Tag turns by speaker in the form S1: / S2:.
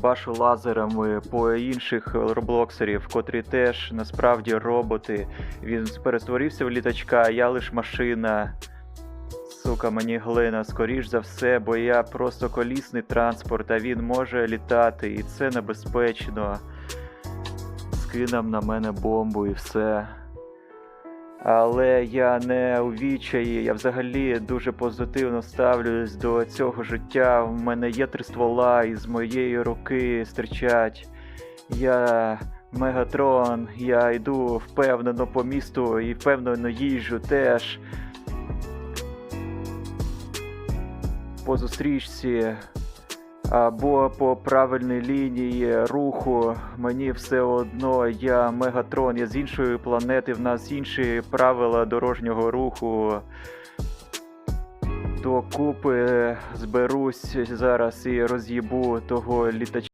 S1: башу лазерами по інших роблоксерів, котрі теж насправді роботи. Він перетворився в літачка, я лиш машина. Сука, мені глина, скоріш за все, бо я просто колісний транспорт, а він може літати, і це небезпечно. Скинув на мене бомбу і все. Але я не у відчаї, я взагалі дуже позитивно ставлюсь до цього життя. У мене є три ствола, і з моєї руки стирчать. Я Мегатрон, я йду впевнено по місту і впевнено їжджу теж. По зустрічці або по правильній лінії руху. Мені все одно, я Мегатрон, я з іншої планети, в нас інші правила дорожнього руху. Докупи зберусь зараз і роз'їбу того літачка.